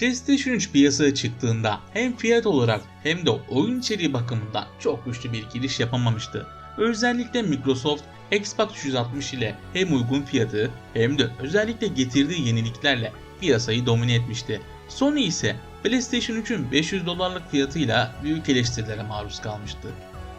PlayStation 3 piyasaya çıktığında hem fiyat olarak hem de oyun içeriği bakımından çok güçlü bir giriş yapamamıştı. Özellikle Microsoft Xbox 360 ile hem uygun fiyatı hem de özellikle getirdiği yeniliklerle piyasayı domine etmişti. Sony ise PlayStation 3'ün 500 dolarlık fiyatıyla büyük eleştirilere maruz kalmıştı.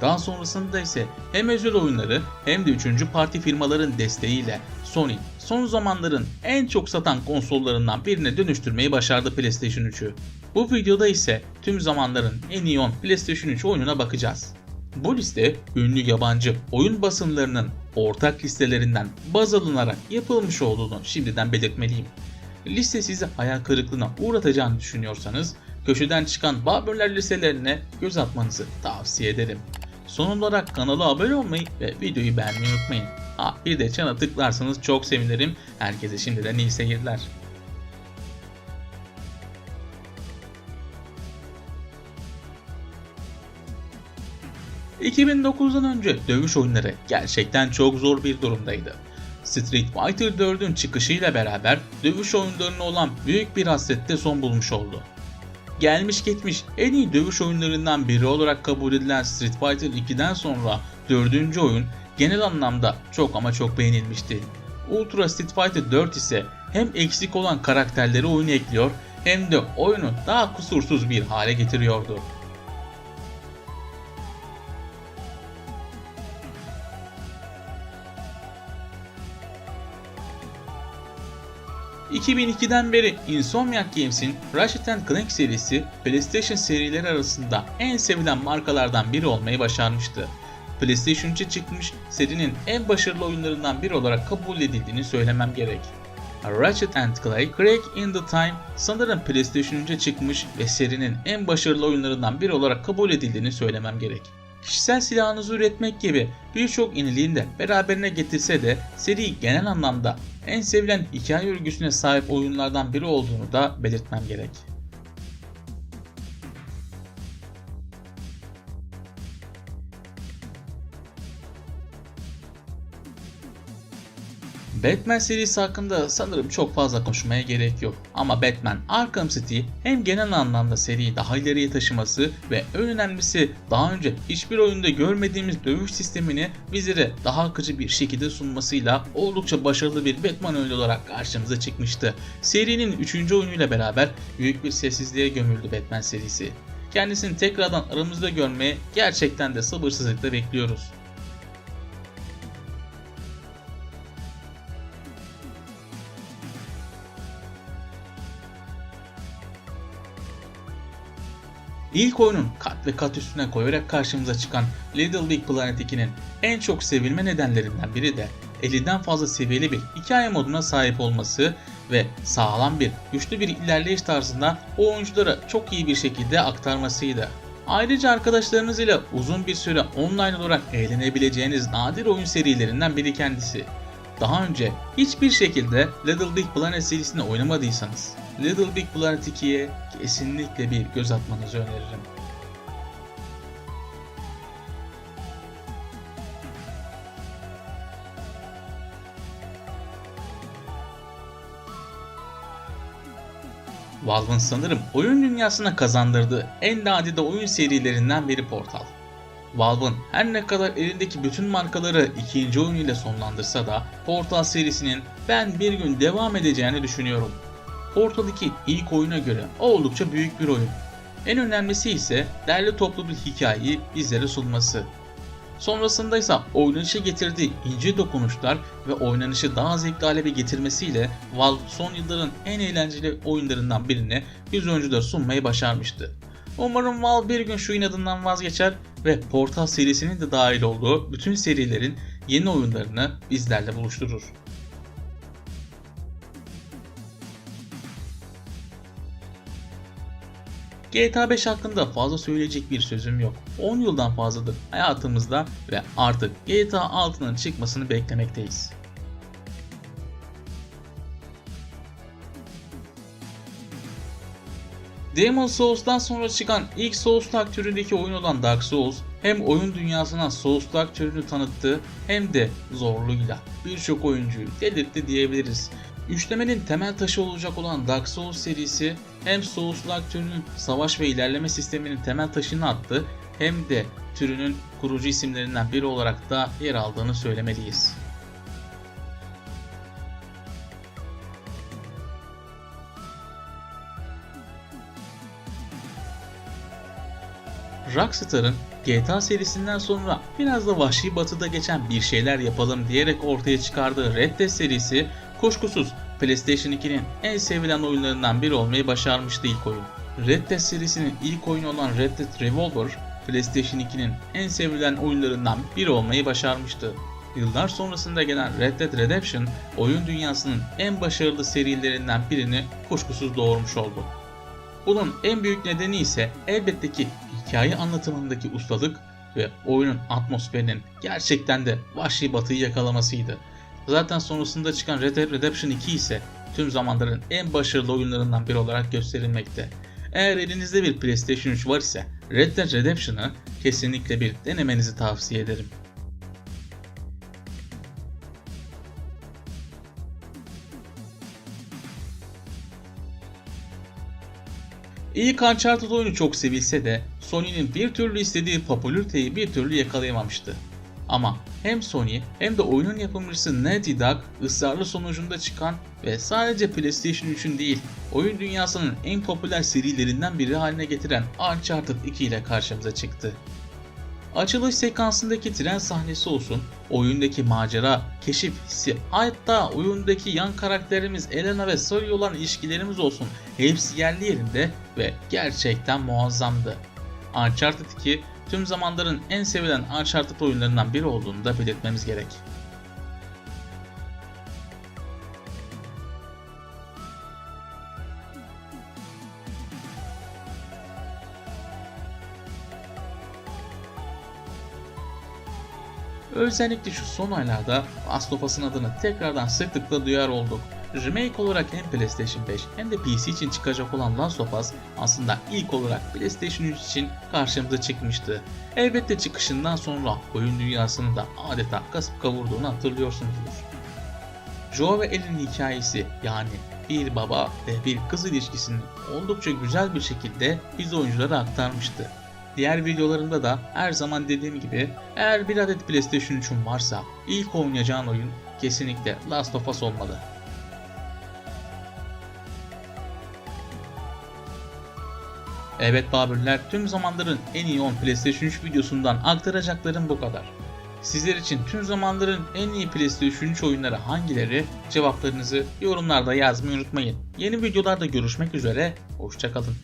Daha sonrasında ise hem özel oyunları hem de 3. parti firmaların desteğiyle Sony son zamanların en çok satan konsollarından birine dönüştürmeyi başardı PlayStation 3'ü. Bu videoda ise tüm zamanların en iyi 10 PlayStation 3 oyununa bakacağız. Bu liste ünlü yabancı oyun basınlarının ortak listelerinden baz alınarak yapılmış olduğunu şimdiden belirtmeliyim. Liste sizi hayal kırıklığına uğratacağını düşünüyorsanız köşeden çıkan Babürler listelerine göz atmanızı tavsiye ederim. Son olarak kanala abone olmayı ve videoyu beğenmeyi unutmayın. Ha, bir de çana tıklarsanız çok sevinirim. Herkese şimdiden iyi seyirler. ...2009'dan önce dövüş oyunları gerçekten çok zor bir durumdaydı. Street Fighter 4'ün çıkışıyla beraber dövüş oyunlarına olan büyük bir hasrette son bulmuş oldu. Gelmiş geçmiş en iyi dövüş oyunlarından biri olarak kabul edilen Street Fighter 2'den sonra dördüncü oyun genel anlamda çok ama çok beğenilmişti. Ultra Street Fighter 4 ise hem eksik olan karakterleri oyuna ekliyor hem de oyunu daha kusursuz bir hale getiriyordu. ...2002'den beri Insomniac Games'in Ratchet Clank serisi PlayStation serileri arasında en sevilen markalardan biri olmayı başarmıştı. PlayStation 3'e çıkmış serinin en başarılı oyunlarından biri olarak kabul edildiğini söylemem gerek. Ratchet Clank Crack in the Time sanırım PlayStation 3'e çıkmış ve serinin en başarılı oyunlarından biri olarak kabul edildiğini söylemem gerek. Kişisel silahınızı üretmek gibi birçok yeniliğini de beraberine getirse de seri genel anlamda en sevilen hikaye örgüsüne sahip oyunlardan biri olduğunu da belirtmem gerek. Batman serisi hakkında sanırım çok fazla konuşmaya gerek yok. Ama Batman Arkham City hem genel anlamda seriyi daha ileriye taşıması ve en önemlisi daha önce hiçbir oyunda görmediğimiz dövüş sistemini bizlere daha akıcı bir şekilde sunmasıyla oldukça başarılı bir Batman oyunu olarak karşımıza çıkmıştı. Serinin 3. oyunuyla beraber büyük bir sessizliğe gömüldü Batman serisi. Kendisini tekrardan aramızda görmeye gerçekten de sabırsızlıkla bekliyoruz. İlk oyunun kat ve kat üstüne koyarak karşımıza çıkan Little Big Planet 2'nin en çok sevilme nedenlerinden biri de 50'den fazla seviyeli bir hikaye moduna sahip olması ve sağlam bir, güçlü bir ilerleyiş tarzında oyunculara çok iyi bir şekilde aktarmasıydı. Ayrıca arkadaşlarınız ile uzun bir süre online olarak eğlenebileceğiniz nadir oyun serilerinden biri kendisi. Daha önce hiçbir şekilde Little Big Planet serisini oynamadıysanız Little Big Planet 2'ye kesinlikle bir göz atmanızı öneririm. Valve'ın sanırım oyun dünyasına kazandırdığı en nadide oyun serilerinden biri Portal. Valve'ın her ne kadar elindeki bütün markaları ikinci oyun ile sonlandırsa da Portal serisinin ben bir gün devam edeceğini düşünüyorum. Portal 2 ilk oyuna göre oldukça büyük bir oyun. En önemlisi ise derli toplu bir hikayeyi bizlere sunması. Sonrasında ise oynanışa getirdiği ince dokunuşlar ve oynanışı daha zevkli hale getirmesiyle Valve son yılların en eğlenceli oyunlarından birini yüz oyunculara sunmayı başarmıştı. Umarım Valve bir gün şu inadından vazgeçer ve Portal serisinin de dahil olduğu bütün serilerin yeni oyunlarını bizlerle buluşturur. GTA 5 hakkında fazla söyleyecek bir sözüm yok. 10 yıldan fazladır hayatımızda ve artık GTA 6'nın çıkmasını beklemekteyiz. Demon Souls'tan sonra çıkan ilk Souls-like türündeki oyun olan Dark Souls hem oyun dünyasına Souls-like türünü tanıttı hem de zorluğuyla birçok oyuncuyu delirtti diyebiliriz. Üçlemenin temel taşı olacak olan Dark Souls serisi hem Souls-like türünün savaş ve ilerleme sisteminin temel taşını attı hem de türünün kurucu isimlerinden biri olarak da yer aldığını söylemeliyiz. Rockstar'ın GTA serisinden sonra biraz da vahşi batıda geçen bir şeyler yapalım diyerek ortaya çıkardığı Red Dead serisi kuşkusuz PlayStation 2'nin en sevilen oyunlarından biri olmayı başarmıştı ilk oyun. Red Dead serisinin ilk oyunu olan Red Dead Revolver, PlayStation 2'nin en sevilen oyunlarından biri olmayı başarmıştı. Yıllar sonrasında gelen Red Dead Redemption, oyun dünyasının en başarılı serilerinden birini kuşkusuz doğurmuş oldu. Bunun en büyük nedeni ise elbette ki hikaye anlatımındaki ustalık ve oyunun atmosferinin gerçekten de vahşi batıyı yakalamasıydı. Zaten sonrasında çıkan Red Dead Redemption 2 ise tüm zamanların en başarılı oyunlarından biri olarak gösterilmekte. Eğer elinizde bir PlayStation 3 var ise Red Dead Redemption'ı kesinlikle bir denemenizi tavsiye ederim. İlk Uncharted oyunu çok sevilse de Sony'nin bir türlü istediği popülariteyi bir türlü yakalayamamıştı. Ama hem Sony hem de oyunun yapımcısı Naughty Dog ısrarlı sonucunda çıkan ve sadece PlayStation 3'ün değil oyun dünyasının en popüler serilerinden biri haline getiren Uncharted 2 ile karşımıza çıktı. Açılış sekansındaki tren sahnesi olsun, oyundaki macera, keşif hissi, hatta oyundaki yan karakterimiz Elena ve Sully olan ilişkilerimiz olsun hepsi yerli yerinde ve gerçekten muazzamdı. Uncharted 2 tüm zamanların en sevilen Uncharted oyunlarından biri olduğunu da belirtmemiz gerek. Özellikle şu son aylarda Last of Us'ın adını tekrardan sıklıkla duyar olduk. Remake olarak hem PlayStation 5 hem de PC için çıkacak olan Last of Us aslında ilk olarak PlayStation 3 için karşımıza çıkmıştı. Elbette çıkışından sonra oyun dünyasını da adeta kasıp kavurduğunu hatırlıyorsunuzdur. Joe ve Ellie'nin hikayesi yani bir baba ve bir kız ilişkisini oldukça güzel bir şekilde biz oyunculara aktarmıştı. Diğer videolarımda da her zaman dediğim gibi eğer bir adet PlayStation 3'ün varsa ilk oynayacağın oyun kesinlikle Last of Us olmalı. Evet Babürler tüm zamanların en iyi 10 PlayStation 3 videosundan aktaracaklarım bu kadar. Sizler için tüm zamanların en iyi PlayStation 3 oyunları hangileri? Cevaplarınızı yorumlarda yazmayı unutmayın. Yeni videolarda görüşmek üzere, hoşçakalın.